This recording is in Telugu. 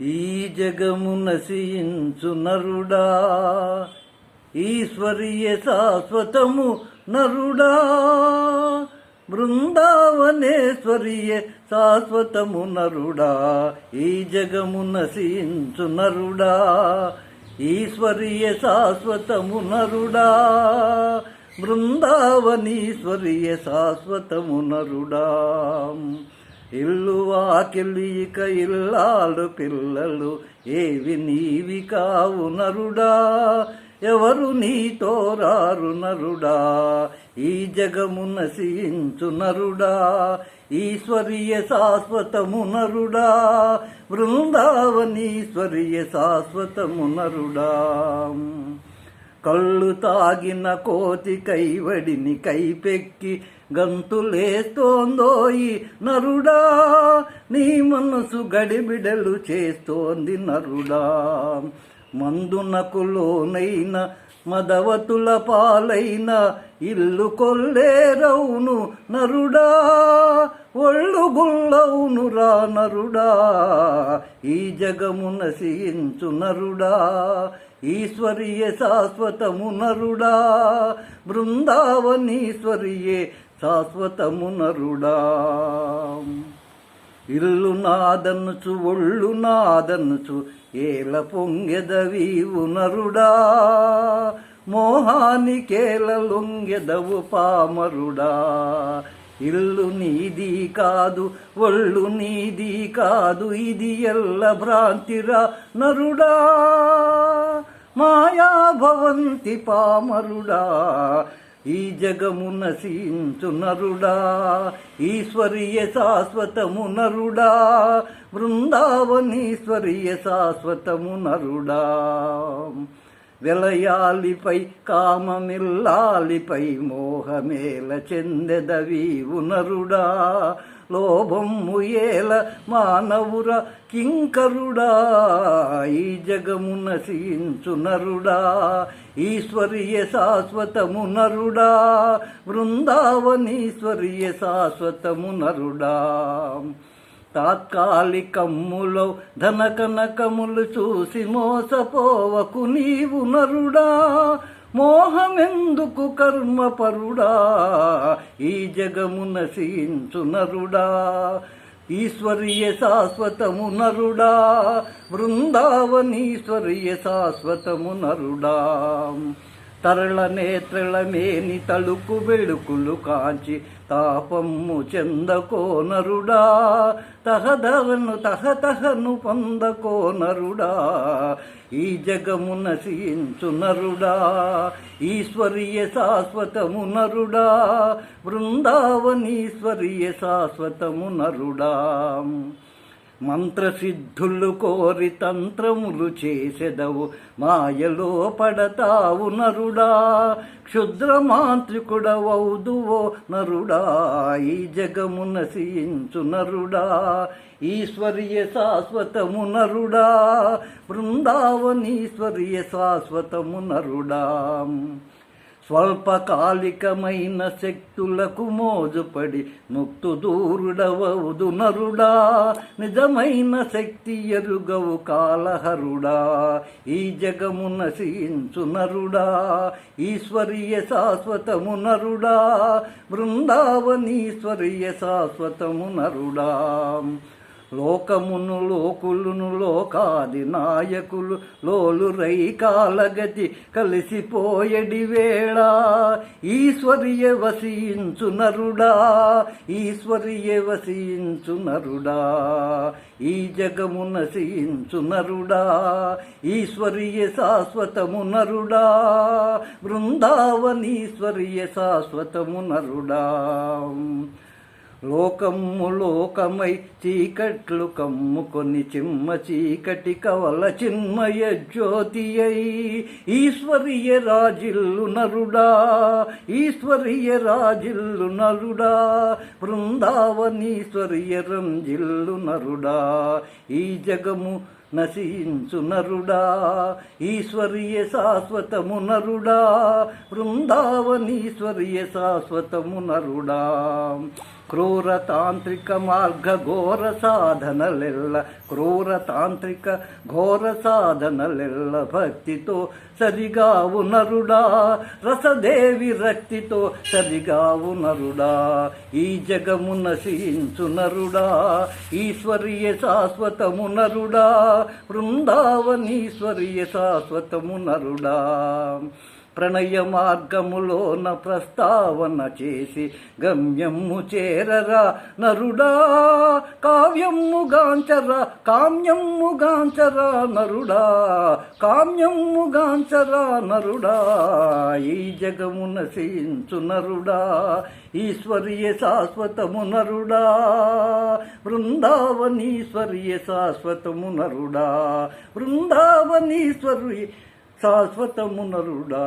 ఈ జగము నశించు నరుడా. ఈశ్వరీయ శాశ్వతము నరుడా. బృందావనేశ్వరీయ శాశ్వతము నరుడా. ఈ జగము నశించు నరుడా. ఈశ్వరీయ శాశ్వతము నరుడా. బృందావనీశ్వరీయ శాశ్వతము నరుడా. ఇల్లు వాకిలి ఇక ఇల్లాలు పిల్లలు ఏవి నీవి కావు నరుడా. ఎవరు నీతో రారు నరుడా. ఈ జగము నశించు నరుడా. ఈశ్వరీయ శాశ్వతము నరుడా. బృందావనీశ్వరీయ శాశ్వతము నరుడా. కళ్ళు తాగిన కోతి కైవడిని కైపెక్కి గంతులేస్తోందోయి నరుడా? నీ మనసు గడిబిడలు చేస్తోంది నరుడా. మందునకు లోనైన మదవతుల పాలైన ఇల్లు కొల్లేరవును నరుడా. ఒళ్ళు గుళ్ళవును రా నరుడా. ఈ జగము నశించు నరుడా. ఈశ్వరీయ శాశ్వతము నరుడా. బృందావనీశ్వరియే శాశ్వతమునరుడా. ఇల్లు నాదన్నుచు ఒళ్ళు నాదన్నుచు ఏల పొంగెదవీవు నరుడా మోహానికేల లొంగెదవు పామరుడా. ఇల్లు నీది కాదు ఒళ్ళు నీది కాదు ఇది ఎల్ల భ్రాంతిరా నరుడా. మాయా భవంతి పామరుడా. ఈ జగము నశించు నరుడా ఈశ్వరీయ శాశ్వతము నరుడా బృందావనీశ్వరీయ శాశ్వతము నరుడా. విలయాలిపై కామమిల్లాలిపై మోహమేల చెందెదవీవు నరుడా లోభము ఏల మానవుర కింకరుడా ఈ జగము నశించు నరుడా ఈశ్వరీయ శాశ్వతము నరుడా బృందావనీశ్వరీయ శాశ్వతము నరుడా. తాత్కాలికమ్ములో ధనకనకములు చూసి మోసపోవకు నీవు నరుడా. మోహమెందుకు కర్మపరుడా ఈ జగము నశించు నరుడా. ఈశ్వరీయ శాశ్వతము నరుడా. బృందావనీశ్వరీయ శాశ్వతము నరుడా. తరళ నేత్రళమేని తలుకు వెడుకులు కాంచి తాపమ్ము చెందకోనరుడా తహదవను తహతహను పొందకోనరుడా ఈ జగము నశించు నరుడా. ఈశ్వరీయ శాశ్వతము నరుడా. బృందావనీశ్వరీయ శాశ్వతము నరుడా. మంత్రసిద్ధులు కోరి తంత్రములు చేసెదవు. మాయలో పడతావు నరుడా క్షుద్ర మాంత్రికుడవౌదువో నరుడా ఈ జగము నశించు నరుడా ఈశ్వర్య శాశ్వతము నరుడా బృందావనీశ్వర్య శాశ్వతము నరుడా. స్వల్పకాలికమైన శక్తులకు మోజుపడి ముక్తు దూరుడవదు నరుడా. నిజమైన శక్తి ఎరుగవు కాలహరుడా. ఈ జగము నశించు నరుడా. ఈశ్వరీయ శాశ్వతము నరుడా. బృందావనీశ్వరీయ శాశ్వతము నరుడా. లోకమును లోకులును లోకాది నాయకులు లోలు రై కాలగతి కలిసిపోయడి వేళ. ఈశ్వరియ వసించు నరుడా ఈశ్వరియ వసించు నరుడా ఈ జగము నశించు నరుడా ఈశ్వరీయ శాశ్వతము నరుడా బృందావనీశ్వరియ శాశ్వతము నరుడా. లోకము లోకమై చీకట్లు కమ్ముకొని చిమ్మ చీకటి కవల చిన్మయ జ్యోతి అయి ఈశ్వరీయ రాజిల్లు నరుడా ఈశ్వరీయ రాజిల్లు నరుడా బృందావనీశ్వరీయ రంజిల్లు నరుడా ఈ జగము నశించు నరుడా ఈశ్వరీయ శాశ్వతము నరుడా బృందావనీశ్వరీయ శాశ్వతము నరుడా. క్రూర తాంత్రిక మార్గ ఘోర సాధనలెల్ల క్రూరతాంత్రిక ఘోర సాధనలెల్ల భక్తితో సరిగావు నరుడా రసదేవి రక్తితో సరిగావు నరుడా ఈ జగము నశించు నరుడా ఈశ్వరీయ శాశ్వతము నరుడా బృందావనీశ్వరీయ శాశ్వతము నరుడా. ప్రణయ మార్గములోన ప్రస్తావన చేసి గమ్యము చేరరా నరుడా కావ్యము గాంచరా కామ్యము గాంచరా నరుడా కామ్యము గాంచరా నరుడా ఈ జగము నశించు నరుడా ఈశ్వరీయ శాశ్వతము నరుడా బృందావనీశ్వరీయ శాశ్వతము నరుడా బృందావనీశ్వరి శాశ్వతమునరుడా.